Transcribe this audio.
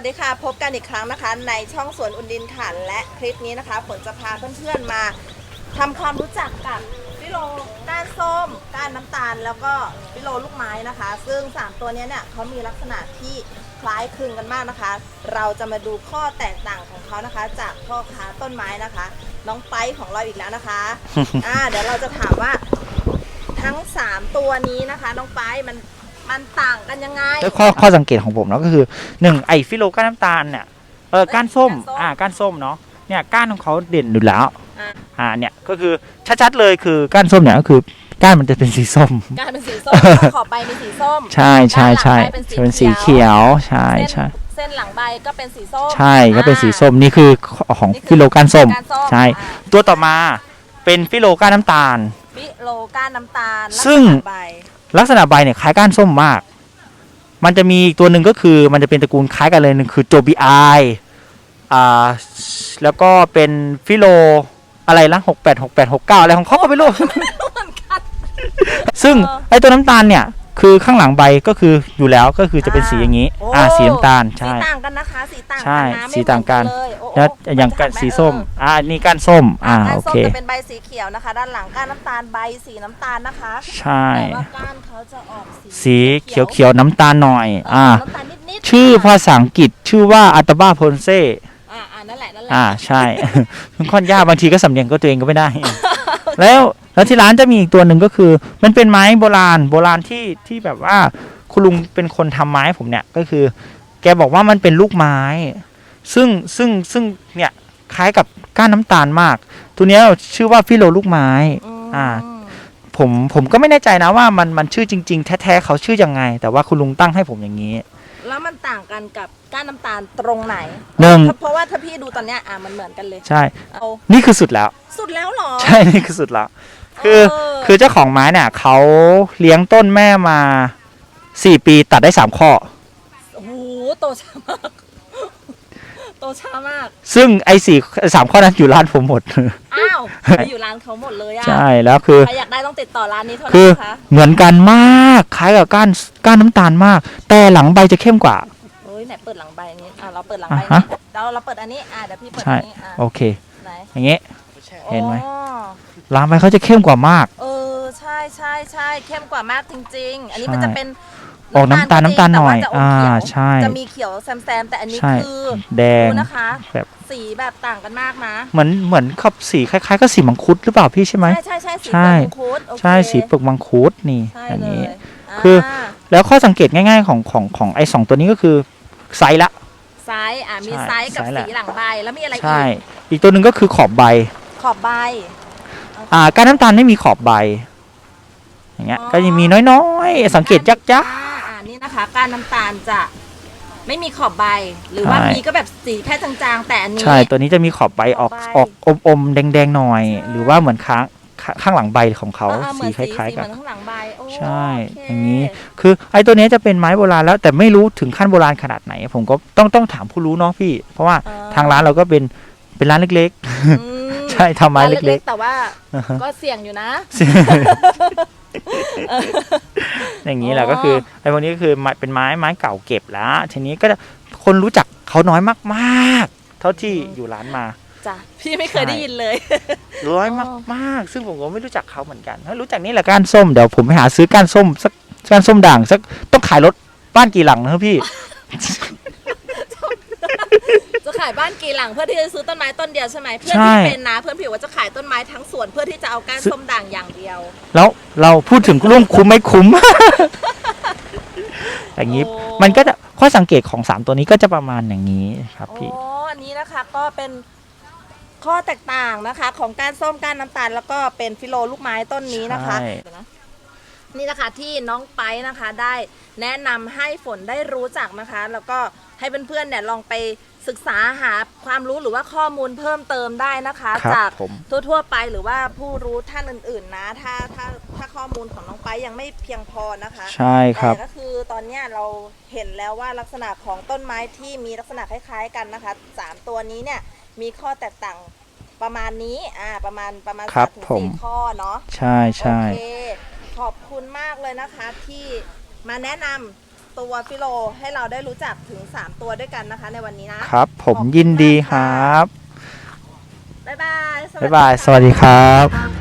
วัสดีค่ะพบกันอีกครั้งนะคะ ในช่องสวนอุนดินค่ะและคลิปนี้นะคะฝนจะพาเพื่อนๆมาทำความรู้จักกับฟิโลก้านส้มก้านน้ำตาล แล้วก็ฟิโลลูกไม้นะคะ ซึ่ง 3 ตัวเนี้ยเนี่ยเขามีลักษณะที่คล้ายคลึงกันมากนะคะ เราจะมาดูข้อแตกต่างของเขานะคะ จากพ่อค้าต้นไม้นะคะ น้องไปของเราอีกแล้วนะคะอ่าเดี๋ยวเราจะถามว่าทั้ง 3 ตัวนี้นะคะ น้องไปมัน มันต่างกันยังไงแล้วข้อข้อสังเกตของผมเนาะก็คือหนึ่งไอฟิโลก้านน้ำตาลเนี่ยเออก้านส้มก้านส้มอ่าก้านส้มเนาะเนี่ยก้านของเขาเด่นอยู่แล้วอะอ่าเนี่ยก็คือชัดๆเลยคือก้านส้มเนี่ยก็คือก้านมันจะเป็นสีส้ม กลายเป็นสีส้ม ขอบใบเป็นสีส้ม ใช่ใช่ใช่ด้านหลังใบเป็นสีจะเป็นสีเขีเขียยว ว ใช่เส้นใช่เส้นหลังใบก็เป็นสีส้มใช่ก็เป็นสีอ่าส้มนี่คือของนี่คือฟิโลก้านส้ม ก้านส้มใช่ อ่าตัวต่อมาเป็นฟิโลก้านน้ำตาล ฟิโลก้านน้ำตาลซึ่ง ลักษณะใบ ลักษณะใบเนี่ยคล้ายก้านส้มมาก มันจะมีอีกตัวหนึ่งก็คือมันจะเป็นตระกูลคล้ายกันเลยหนึ่งคือโจบีไออ่าแล้วก็เป็นฟิโลอะไรละหกแปดหกแปดหกเก้าอะไรของเขาก็ไม่รู้ซึ่งเออไอ้ตัวน้ำตาลเนี่ย คือข้างหลังใบก็คืออยู่แล้วก็คือจะเป็นสีอย่างนี้ โอ้อ่าสีน้ำตาลสีใช่ต่างกันนะคะสีต่างใช่กันนะไม่สีต่างกัน เหมือเลยโอ้โแล้วอย่างมันจะกันหันไหสีส้มเอออ่านี่ก้านส้ม อ่าก้านโอส้มเค จะเป็นใบสีเขียวนะคะ ด้านหลังก้านน้ำตาลใบสีน้ำตาลนะคะใช่ แต่ว่าก้านเขาจะออกสีสีเขียวเขียวๆน้ำตาลหน่อยเอออ่า น้ำตาลนิดๆชื่อภาษาอังกฤษชื่อว่าอัตบาโพนเซ อ่าอ่านั่นแหละนั่นแหละ อ่าใช่มันค่อนยากบางทีก็สำเนียงก็ตัวเองก็ไม่ได้ แล้วแล้วที่ร้านจะมีอีกตัวหนึ่งก็คือ มันเป็นไม้โบราณโบราณที่ที่แบบว่าคุณลุงเป็นคนทำไม้ให้ผมเนี่ยก็คือ แกบอกว่ามันเป็นลูกไม้ ซึ่งซึ่งซึ่งเนี่ยคล้ายกับก้านน้ำตาลมาก ตัวเนี้ยชื่อว่าฟิโลลูกไม้มอ่าผมผมก็ไม่แน่ใจนะว่ามันมันชื่อจริง ๆ แท้ๆเขาชื่อยังไง แต่ว่าคุณลุงตั้งให้ผมอย่างนี้ แล้วมันต่างกันกับก้านน้ำตาลตรงไหนหนึ่งเพราะว่าถ้าพี่ดูตอนเนี้ยอะมันเหมือนกันเลยใช่ เอานี่คือสุดแล้ว สุดแล้วเหรอ ใช่นี่คือสุดแล้ว คือเคือเจ้าของไม้เนี่ยเขาเลี้ยงต้นแม่มาสี่ปีตัดได้สามข้อ โอ้โหโตช้ามาก โตช้ามาก ซึ่งไอ้สี่สามข้อนั้นอยู่ร้านผมหมดอ้าว ไปอยู่ร้านเขาหมดเลยอะใช่แล้วคือใครอยากได้ต้องติดต่อร้านนี้เท่าคืนั้อนนะคะเหมือนกันมากคล้ายกับก้านก้านน้ำตาลมาก แต่หลังใบจะเข้มกว่า เฮ้ยไหนเปิดหลังใบอันนี้อะเราเปิดหลังใบอะฮะนี้เราเราเปิดอันนี้อะเดี๋ยวพี่เปิดใช่อันนี้อะโอเค ไหนอย่างเงี้ย เห็นไหม อ๋อหลังใบเขาจะเข้มกว่ามาก เออใช่ใช่ใช่เข้มกว่ามากจริง ๆ อันนี้ใช่มันจะเป็นออกน้ำตาลน้ำตาลหน่อยแต่ว่าจะมเขียวอ่าใช่ จะมีเขียวแซมๆแต่อันนี้ใช่ คือแดง ดูนะคะ แบบ สีแบบต่างกันมากนะ เหมือนเหมือนขับสีคล้ายๆกับสีมังคุดหรือเปล่าพี่ใช่ไหม ใช่ใช่ใช่สีใช่เปลือกมังคุดโอเคใช่สีเปลือกมังคุดนี่ใช่อันเลนี้ ยคือาแล้วข้อสังเกตง่าย ๆ ของของของไอ้สองตัวนี้ก็คือไซส์ละ ไซส์อะมีใช่ไซส์กับไซส์แหละ สีหลังใบแล้วมีอะไรอีใช่ กอีกตัวหนึ่งก็คือขอบใบ ขอบใบ อ่าก้านน้ำตาลไม่มีขอบใบ อย่างเงี้ย อ๋อ ก็จะมีน้อยๆ สังเกตยากอ่าอ่านี่นะคะก้านน้ำตาลจะ ไม่มีขอบใบ หรือว่าใช่ มีก็แบบสีแค่จางๆ แต่อันๆนี้ ใช่ตัวนี้จะมีขอบใบออกขอบใบออกอมอมๆแดงๆหน่อย ใช่ หรือว่าเหมือนค้างข้าข้างหลังใบของเขาอ่าเหมืสีอนคล้ายสีๆกันเหมือนข้างหลังใบโอ้ใช่ โเคอย่างนี้ คือไอ้ตัวเนี้ยจะเป็นไม้โบราณแล้ว แต่ไม่รู้ถึงขั้นโบราณขนาดไหน ผมก็ต้องต้องถามผู้รู้เนาะพี่ เพราะว่าอ่ทางร้านเราก็เป็นเป็นร้านเล็กอืมๆ ใช่ทำไม้ร้านเล็ก ๆ แต่ว่าๆอ่าฮะ ก็เสี่ยงอยู่นะ อย่างนี้แหละอ๋อก็คือไอ้พวกนี้ก็คือไม้เป็นไม้ไม้เก่าเก็บแล้วทีนี้ก็จะคนรู้จักเขาน้อยมากๆ เท่าที่อยู่ร้านมาจ้ะพี่ไม่เคยใช่ได้ยินเลยร้อยอ๋อมากๆซึ่งผมก็ไม่รู้จักเขาเหมือนกันถ้ารู้จักนี่แหละก้านส้มเดี๋ยวผมไปหาซื้อก้านส้มสักก้านส้มด่างสักต้องขายรถบ้านกี่หลังนะครับพี่จะ ขายบ้านกี่หลังเพื่อที่จะซื้อต้นไม้ต้นเดียวใช่ไหมเพื่อนใช่ที่เป็นนะเพื่อนผิวว่าจะขายต้นไม้ทั้งสวนเพื่อที่จะเอาก้านส้มด่างอย่างเดียวแล้วเราพูดถึงร่วมคุ้มไม่คุ้ม อย่างนี้โอ้มันก็จะข้อสังเกตของสามตัวนี้ก็จะประมาณอย่างนี้ครับพี่โอ้อันนี้นะคะก็เป็นข้อแตกต่างนะคะ ของการส้มการน้ำตาลแล้วก็เป็นฟิโลลูกไม้ต้นนี้นะคะใช่ เดี๋ยวนะนี่นะคะที่น้องไปนะคะได้แนะนำให้ฝนได้รู้จักนะคะ แล้วก็ให้เพื่อนๆเนี่ยลองไป ศึกษาหาความรู้หรือว่าข้อมูลเพิ่มเติมได้นะคะ ครับจากผมทั่วๆไปหรือว่าผู้รู้ท่านอื่นๆนะ ถ้าถ้าถ้าข้อมูลของน้องไปยังไม่เพียงพอนะคะใช่ครับ แต่ก็คือตอนเนี้ยเราเห็นแล้วว่าลักษณะของต้นไม้ที่มีลักษณะคล้าย ๆ กันนะคะสามตัวนี้เนี่ยมีข้อแตกต่างประมาณนี้อ่าประมาณประมาณครับสามถึงผม สี่ข้อเนาะ ใช่ใช่ โอเค ขอบคุณมากเลยนะคะที่มาแนะนำ ตัวฟิโลให้เราได้รู้จักถึง 3 ตัวด้วยกันนะคะ ในวันนี้นะ ครับ ผมยินดีครับ บ๊ายบายสวัสบ๊ายดีบายค่ะสวัสดีครับ